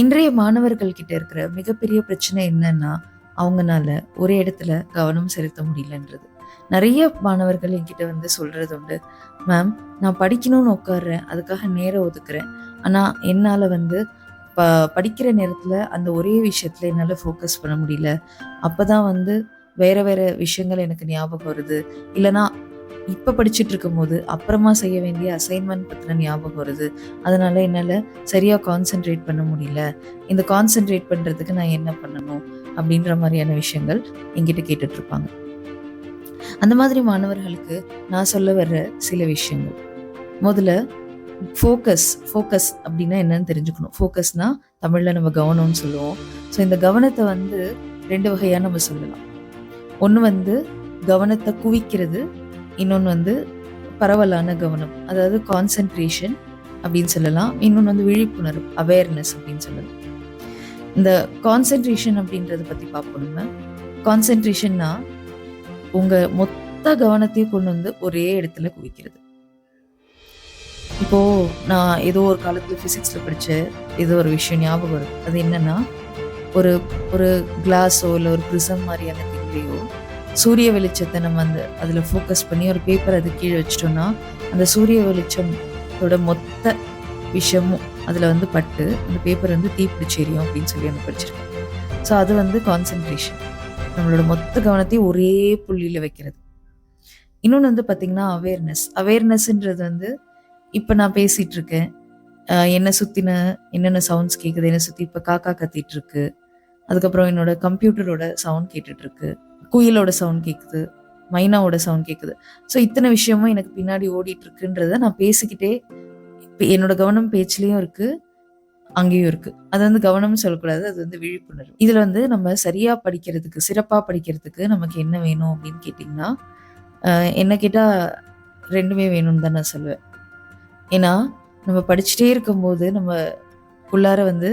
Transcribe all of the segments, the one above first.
இன்றைய மாணவர்கள் கிட்ட இருக்கிற மிகப்பெரிய பிரச்சனை என்னன்னா அவங்கனால ஒரே இடத்துல கவனம் செலுத்த முடியலன்றது. நிறைய மாணவர்கள் என்கிட்ட வந்து சொல்றது உண்டு மேம் நான் படிக்கணும்னு உட்காடுறேன் அதுக்காக நேரம் ஒதுக்குறேன். ஆனால் என்னால் வந்து ப படிக்கிற நேரத்தில் அந்த ஒரே விஷயத்தில் என்னால் ஃபோக்கஸ் பண்ண முடியல. அப்பதான் வந்து வேற வேற விஷயங்கள் எனக்கு ஞாபகம் வருது. இல்லைன்னா இப்போ படிச்சுட்டு இருக்கும்போது அப்புறமா செய்ய வேண்டிய அசைன்மெண்ட் பற்றின ஞாபகம் வருது. அதனால் என்னால் சரியாக கான்சென்ட்ரேட் பண்ண முடியல. இந்த கான்சென்ட்ரேட் பண்ணுறதுக்கு நான் என்ன பண்ணணும் அப்படின்ற மாதிரியான விஷயங்கள் எங்கிட்ட கேட்டுட்ருப்பாங்க அந்த மாதிரி மாணவர்களுக்கு நான் சொல்ல வர்ற சில விஷயங்கள். முதல்ல ஃபோக்கஸ் ஃபோக்கஸ் அப்படின்னா என்னன்னு தெரிஞ்சுக்கணும். ஃபோக்கஸ்னால் தமிழில் நம்ம கவனம்னு சொல்லுவோம். ஸோ இந்த கவனத்தை வந்து ரெண்டு வகையாக நம்ம சொல்லலாம். ஒன்று வந்து கவனத்தை குவிக்கிறது இன்னொன்று வந்து பரவலான கவனம் அதாவது கான்சென்ட்ரேஷன் அப்படின்னு சொல்லலாம். இன்னொன்று வந்து விழிப்புணர்வு அவேர்னஸ் அப்படின்னு சொல்லலாம். இந்த கான்சென்ட்ரேஷன் அப்படின்றத பற்றி பார்ப்போம் நம்ம. கான்சென்ட்ரேஷன்னா உங்கள் மொத்த கவனத்தையும் கொண்டு வந்து ஒரே இடத்துல குவிக்கிறது. இப்போ நான் ஏதோ ஒரு காலத்தில் ஃபிசிக்ஸில் படித்த ஏதோ ஒரு விஷயம் ஞாபகம் வருது. அது என்னன்னா ஒரு ஒரு கிளாஸோ இல்லை ஒரு ப்ரிசம் மாதிரியான திங்கிலையோ சூரிய வெளிச்சத்தை நம்ம அந்த அதில் ஃபோக்கஸ் பண்ணி ஒரு பேப்பர் அது கீழே வச்சிட்டோம்னா அந்த சூரிய வெளிச்சத்தோட மொத்த விஷயமும் அதில் வந்து பட்டு அந்த பேப்பர் வந்து தீப்பிடிச்சு எரியும் அப்படின்னு சொல்லி எனக்கு படிச்சிருக்கேன் ஸோ அது வந்து கான்சென்ட்ரேஷன் நம்மளோட மொத்த கவனத்தையும் ஒரே புள்ளியில் வைக்கிறது. இன்னொன்று வந்து பார்த்திங்கன்னா அவேர்னஸ் அவேர்னஸ்ன்றது வந்து இப்போ நான் பேசிகிட்ருக்கேன் இருக்கேன். என்னை சுற்றின என்னென்ன சவுண்ட்ஸ் கேட்குது என்னை சுற்றி இப்போ காக்கா கத்திட்டு இருக்கு. அதுக்கப்புறம் என்னோட கம்ப்யூட்டரோட சவுண்ட் கேட்டுட்ருக்கு குயிலோட சவுண்ட் கேட்குது மைனாவோட சவுண்ட் கேட்குது ஸோ இத்தனை விஷயமும் எனக்கு பின்னாடி ஓடிட்டு இருக்குன்றத நான் பேசிக்கிட்டே என்னோட கவனம் பேச்சுலேயும் இருக்கு அங்கேயும் இருக்கு. அது வந்து கவனம்னு சொல்லக்கூடாது அது வந்து விழிப்புணர்வு. இதுல வந்து நம்ம சரியா படிக்கிறதுக்கு சிறப்பா படிக்கிறதுக்கு நமக்கு என்ன வேணும் அப்படின்னு கேட்டிங்கன்னா என்ன கேட்டா ரெண்டுமே வேணும்னு தான் நான் சொல்லுவேன். ஏன்னா நம்ம படிச்சுட்டே இருக்கும்போது நம்ம உள்ளார வந்து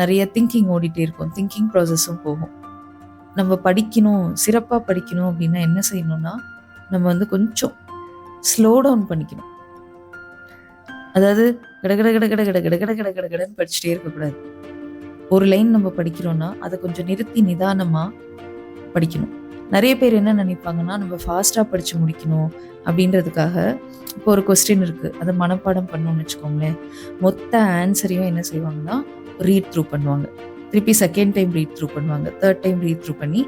நிறைய திங்கிங் ஓடிட்டே இருக்கும் திங்கிங் ப்ராசஸும் போகும். நம்ம படிக்கணும் சிறப்பாக படிக்கணும் அப்படின்னா என்ன செய்யணும்னா நம்ம வந்து கொஞ்சம் ஸ்லோ டவுன் பண்ணிக்கணும். அதாவது கட கட கட கட கட கட கட கட கட கடன்னு படிச்சுட்டே இருக்கக்கூடாது. ஒரு லைன் நம்ம படிக்கிறோம்னா அதை கொஞ்சம் நிறுத்தி நிதானமாக படிக்கணும். நிறைய பேர் என்ன நினைப்பாங்கன்னா நம்ம ஃபாஸ்ட்டாக படித்து முடிக்கணும் அப்படின்றதுக்காக இப்போ ஒரு கொஸ்டின் இருக்குது அதை மனப்பாடம் பண்ணணும்னு வச்சுக்கோங்களேன். மொத்த ஆன்சரையும் என்ன செய்வாங்கன்னா ரீட் த்ரூ பண்ணுவாங்க. திருப்பி செகண்ட் டைம் ரீட் த்ரூ பண்ணுவாங்க. தேர்ட் டைம் ரீட் த்ரூ பண்ணி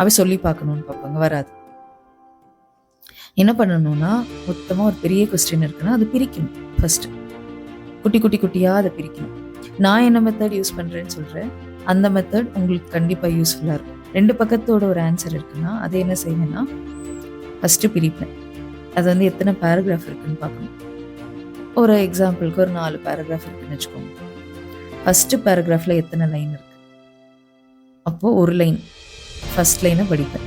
அவ சொல்லி பார்க்கணும்னு பார்ப்பாங்க. வராது. என்ன பண்ணணும்னா மொத்தமாக ஒரு பெரிய கொஸ்டின் இருக்குன்னா அது பிரிக்கணும் ஃபர்ஸ்ட் குட்டி குட்டி குட்டியாக அதை பிரிக்கணும். நான் என்ன மெத்தட் யூஸ் பண்ணுறேன்னு சொல்கிறேன் அந்த மெத்தட் உங்களுக்கு கண்டிப்பாக யூஸ்ஃபுல்லாக இருக்கும். ரெண்டு பக்கத்தோட ஒரு ஆன்சர் இருக்குன்னா அதை என்ன செய்வேன்னா ஃபஸ்ட்டு பிரிப்பேன். அது வந்து எத்தனை பேராகிராஃப் இருக்குன்னு பார்க்கணும். ஒரு எக்ஸாம்பிளுக்கு ஒரு நாலு பேராகிராஃப் இருக்குன்னு வச்சுக்கோங்க. ஃபஸ்ட்டு பேராகிராஃபில் எத்தனை லைன் இருக்குது அப்போது ஒரு லைன் ஃபர்ஸ்ட் லைனை படிப்பேன்.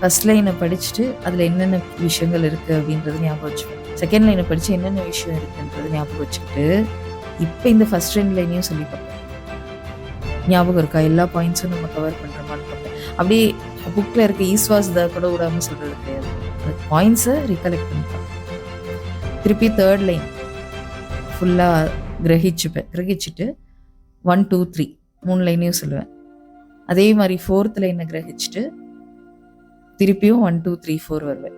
ஃபர்ஸ்ட் லைனை படிச்சுட்டு அதில் என்னென்ன விஷயங்கள் இருக்குது அப்படின்றது ஞாபகம் வச்சுப்பேன் செகண்ட் லைனை படித்து என்னென்ன விஷயம் இருக்குன்றது ஞாபகம் வச்சுக்கிட்டு இப்போ இந்த ஃபர்ஸ்ட் ரெண்டு லைனையும் சொல்லி பார்ப்பேன். ஞாபகம் இருக்கா? எல்லா பாயிண்ட்ஸும் நம்ம கவர் பண்ணுறோமான்னு பார்ப்பேன். அப்படியே புக்கில் இருக்க ஈஸ்வாஸ் த கூட விடாமல் சொல்கிறது கிடையாது. அந்த பாயிண்ட்ஸை ரிகலெக்ட் பண்ணி திருப்பி தேர்ட் லைன் ஃபுல்லாக கிரகிச்சுப்பேன். கிரகிச்சுட்டு ஒன் டூ த்ரீ மூணு லைனையும் சொல்லுவேன். அதே மாதிரி ஃபோர்த் லைனை கிரகிச்சுட்டு திருப்பியும் ஒன் டூ த்ரீ ஃபோர் வருவேன்.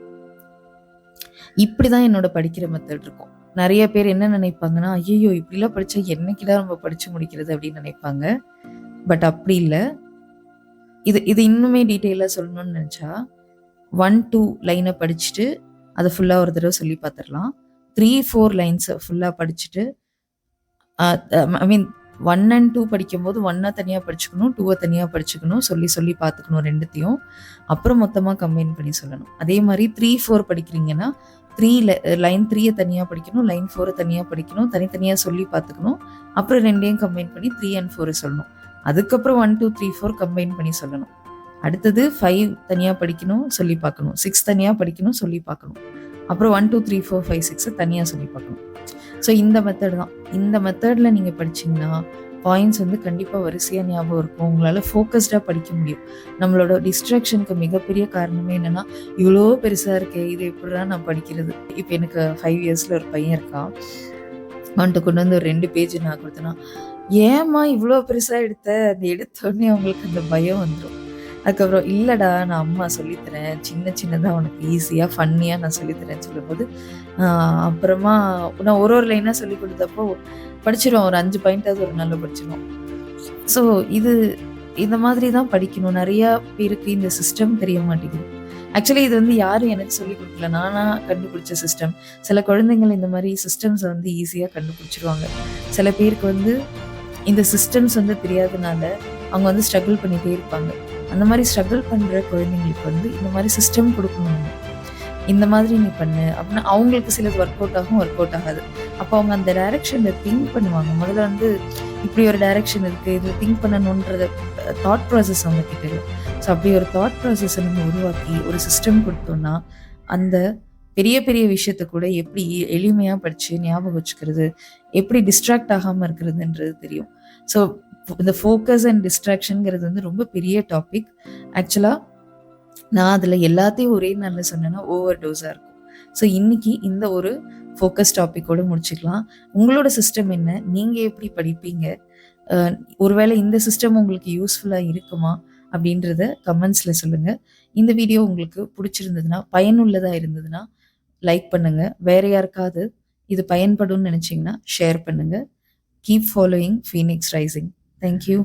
இப்படி தான் என்னோட படிக்கிற மெத்தட் இருக்கும். நிறைய பேர் என்ன நினைப்பாங்கன்னா ஐயோ இப்படிலாம் படித்தா என்னைக்குதான் நம்ம படித்து முடிக்கிறது அப்படின்னு நினைப்பாங்க. பட் அப்படி இல்லை. இது இது இன்னுமே டீட்டெயிலாக சொல்லணும்னு நினச்சா ஒன் டூ லைனை படிச்சுட்டு அதை ஃபுல்லாக ஒரு தடவை சொல்லி பார்த்துடலாம். த்ரீ ஃபோர் லைன்ஸை ஃபுல்லாக படிச்சுட்டு I mean one and two படிக்கும்போது ஒன்னை தனியாக படிச்சுக்கணும் டூவை தனியாக படிச்சுக்கணும் சொல்லி சொல்லி பார்த்துக்கணும் ரெண்டுத்தையும். அப்புறம் மொத்தமாக கம்பைன் பண்ணி சொல்லணும். அதே மாதிரி த்ரீ ஃபோர் படிக்கிறீங்கன்னா த்ரீ லைன் த்ரீயை தனியாக படிக்கணும் லைன் ஃபோரை தனியாக படிக்கணும் தனித்தனியாக சொல்லி பார்த்துக்கணும். அப்புறம் ரெண்டையும் கம்பைன் பண்ணி த்ரீ அண்ட் ஃபோரை சொல்லணும். அதுக்கப்புறம் one two three four combine பண்ணி சொல்லணும். அடுத்தது ஃபைவ் தனியாக படிக்கணும் சொல்லி பார்க்கணும். சிக்ஸ் தனியாக படிக்கணும் சொல்லி பார்க்கணும். அப்புறம் one two three four five சிக்ஸை தனியாக சொல்லி பார்க்கணும். ஸோ இந்த மெத்தட் தான். இந்த மெத்தடில் நீங்கள் படிச்சிங்கன்னா பாயிண்ட்ஸ் வந்து கண்டிப்பாக வரிசையாக ஞாபகம் இருக்கும். உங்களால் ஃபோக்கஸ்டாக படிக்க முடியும். நம்மளோட டிஸ்ட்ராக்ஷனுக்கு மிகப்பெரிய காரணமே என்னென்னா இவ்வளோ பெருசாக இருக்கே இது எப்படிடா நான் படிக்கிறது. இப்போ எனக்கு ஃபைவ் இயர்ஸில் ஒரு பையன் இருக்கான். அவன்கிட்ட கொண்டு வந்து ஒரு ரெண்டு பேஜ் நான் கொடுத்தேன்னா ஏம்மா இவ்வளோ பெருசாக எடுத்த? அந்த எடுத்தோடனே அவங்களுக்கு அந்த பயம் வந்துடும் அதுக்கப்புறம் இல்லைடா நான் அம்மா சொல்லித்தரேன் சின்ன சின்னதாக உனக்கு ஈஸியாக ஃபன்னியாக நான் சொல்லி சொல்லும்போது, அப்புறமா நான் ஒரு ஒரு லைனாக சொல்லிக் கொடுத்தப்போ படிச்சுருவான். ஒரு அஞ்சு பாயிண்ட்டாவது ஒரு நாளில் படிச்சுருவான். ஸோ இது இந்த மாதிரி தான் படிக்கணும். நிறையா பேருக்கு இந்த சிஸ்டம் தெரிய மாட்டேங்குது. ஆக்சுவலி இது வந்து யாரும் எனக்கு சொல்லி கொடுக்கல நானா கண்டுபிடிச்ச சிஸ்டம். சில குழந்தைங்கள் இந்த மாதிரி சிஸ்டம்ஸை வந்து ஈஸியாக கண்டுபிடிச்சிருவாங்க சில பேருக்கு வந்து இந்த சிஸ்டம்ஸ் வந்து தெரியாதனால, அவங்க வந்து ஸ்ட்ரகிள் பண்ணிகிட்டே இருப்பாங்க. அந்த மாதிரி ஸ்ட்ரகிள் பண்ணுற குழந்தைங்களுக்கு வந்து இந்த மாதிரி சிஸ்டம் கொடுக்கணும் இந்த மாதிரி நீ பண்ணு அப்படின்னா அவங்களுக்கு சிலது ஒர்க் அவுட் ஆகும், ஒர்க் அவுட் ஆகாது. அப்போ அவங்க அந்த டைரக்ஷனில் திங்க் பண்ணுவாங்க. முதல்ல வந்து இப்படி ஒரு டைரக்ஷன் இருக்குது இதுல திங்க் பண்ணணுன்றத தாட் ப்ராசஸ் அவங்க கிட்ட ஸோ அப்படி ஒரு தாட் ப்ராசஸை நம்ம உருவாக்கி, ஒரு சிஸ்டம் கொடுத்தோன்னா அந்த பெரிய பெரிய விஷயத்த கூட எப்படி எளிமையாக படித்து ஞாபகம் வச்சுக்கிறது, எப்படி டிஸ்ட்ராக்ட் ஆகாமல் இருக்கிறதுன்றது தெரியும். ஸோ இந்த ஃபோக்கஸ் அண்ட் டிஸ்ட்ராக்ஷனுங்கிறது வந்து ரொம்ப பெரிய டாபிக். ஆக்சுவலாக நான் அதில் எல்லாத்தையும் ஒரே நாளில் சொன்னேன்னா ஓவர் டோஸாக இருக்கும். ஸோ இன்னைக்கு இந்த ஒரு ஃபோக்கஸ் டாப்பிக்கோடு முடிச்சுக்கலாம். உங்களோட சிஸ்டம் என்ன? நீங்கள் எப்படி படிப்பீங்க? ஒருவேளை இந்த சிஸ்டம் உங்களுக்கு யூஸ்ஃபுல்லாக இருக்குமா? அப்படின்றத கமெண்ட்ஸில் சொல்லுங்கள் இந்த வீடியோ உங்களுக்கு பிடிச்சிருந்ததுன்னா பயனுள்ளதாக இருந்ததுன்னா, லைக் பண்ணுங்கள் வேற யாருக்காவது இது பயன்படும்னு நினச்சிங்கன்னா ஷேர் பண்ணுங்கள் keep following phoenix rising. Thank you.